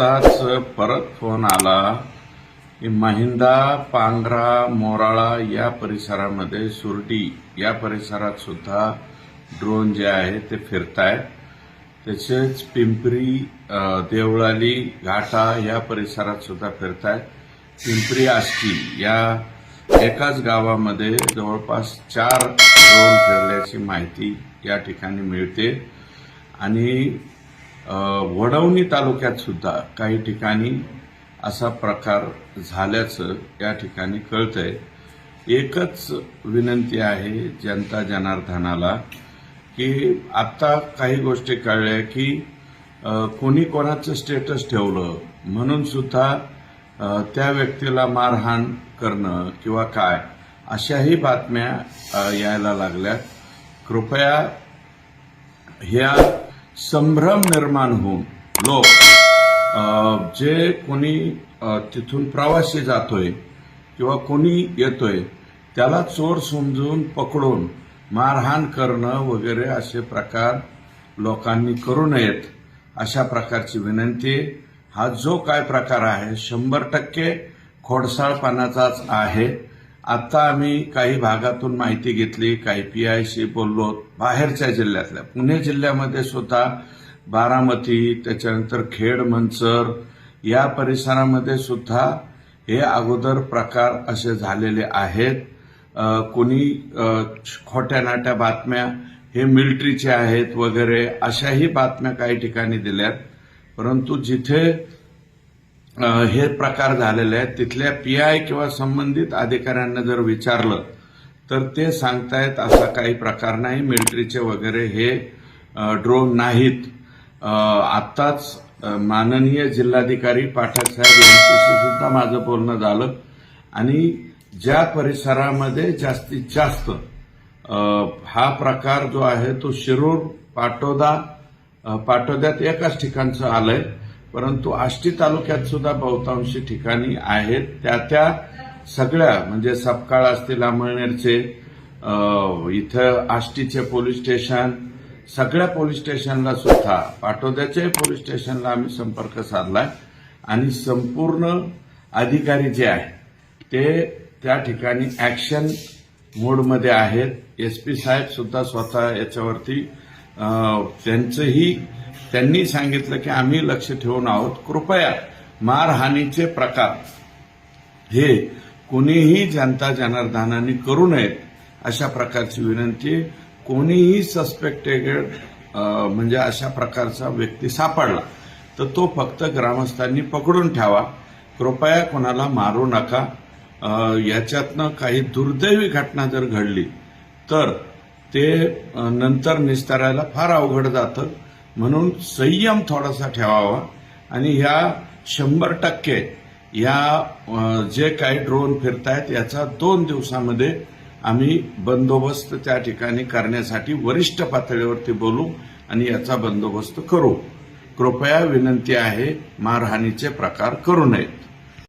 आत्ताच परत फोन आला की महिंदा पांघरा मोराळा या परिसरामध्ये सुरटी. या परिसरात सुद्धा ड्रोन जे आहे ते फिरतायत. तसेच पिंपरी देवळाली घाटा या परिसरात सुद्धा फिरतायत. पिंपरी आष्टी या एकाच गावामध्ये जवळपास चार ड्रोन फिरल्याची माहिती या ठिकाणी मिळते. आणि वडवणी तालुक्यात सुद्धा काही ठिकाणी असा प्रकार झाल्याचं या ठिकाणी कळतंय. एकच विनंती आहे जनता जनार्दनाला की आत्ता काही गोष्टी कळल्या की कोणी कोणाचं स्टेटस ठेवलं म्हणून सुद्धा त्या व्यक्तीला मारहाण करणं किंवा काय अशाही बातम्या यायला लागल्या कृपया ह्या संभ्रम निर्माण होऊन लोक जे कोणी तिथून प्रवासी जातोय किंवा कोणी येतोय त्याला चोर समजून पकडून मारहाण करणं वगैरे असे प्रकार लोकांनी करू नयेत अशा प्रकारची विनंती. हा जो काय प्रकार आहे शंभर टक्के खोडसाळपणाचाच आहे. आता आम्ही काही भागातून माहिती घेतली काही पीआयशी बोललो बाहेरच्या जिल्ह्यातल्या. पुणे जिल्ह्यामध्ये सुद्धा बारामती त्याच्यानंतर खेड मंचर या परिसरामध्ये सुद्धा हे अगोदर प्रकार असे झालेले आहेत. कोणी खोट्या नाट्या बातम्या हे मिलिटरीचे आहेत वगैरे अशाही बातम्या काही ठिकाणी दिल्यात. परंतु जिथे हे प्रकार झालेले आहेत. तिथल्या पी आय किंवा संबंधित अधिकाऱ्यांना जर विचारलं तर ते सांगतायत असा काही प्रकार नाही. मिलिटरीचे वगैरे हे ड्रोन नाहीत. आत्ताच माननीय जिल्हाधिकारी पाठक साहेब यांच्याशी सुद्धा माझं बोलणं झालं. आणि ज्या परिसरामध्ये जास्तीत जास्त हा प्रकार जो आहे तो शिरूर पाटोदा पाटोद्यात एकाच ठिकाणचं आलंय. परंतु आष्टी तालुक्यात सुद्धा बहुतांशी ठिकाणी आहेत. त्या त्या सगळ्या म्हणजे सपकाळ असतील अमळनेरचे इथं आष्टीचे पोलीस स्टेशन सगळ्या पोलीस स्टेशनला सुद्धा पाटोद्याच्याही पोलीस स्टेशनला आम्ही संपर्क साधलाय. आणि संपूर्ण अधिकारी जे आहे ते त्या ठिकाणी ऍक्शन मोडमध्ये आहेत. एस पी साहेब सुद्धा स्वतः याच्यावरती त्यांचंही त्यांनी सांगितलं की आम्ही लक्ष ठेवून आहोत. कृपया मारहाणीचे प्रकार. हे कोणीही जनता जनार्दनाने करू नयेत अशा प्रकारची विनंती कोणीही सस्पेक्टेड म्हणजे अशा प्रकारचा व्यक्ती सापडला तर तो फक्त ग्रामस्थांनी पकडून ठेवा. कृपया कोणाला मारू नका. याच्यातनं काही दुर्दैवी घटना जर घडली तर ते नंतर निस्तारायला फार अवघड जातं. म्हणून संयम थोडासा ठेवावा. आणि ह्या शंभर टक्के या जे काही ड्रोन फिरतायत याचा दोन दिवसामध्ये आम्ही बंदोबस्त त्या ठिकाणी करण्यासाठी वरिष्ठ पातळीवरती बोलू आणि याचा बंदोबस्त करू. कृपया विनंती आहे मारहाणीचे प्रकार करू नयेत.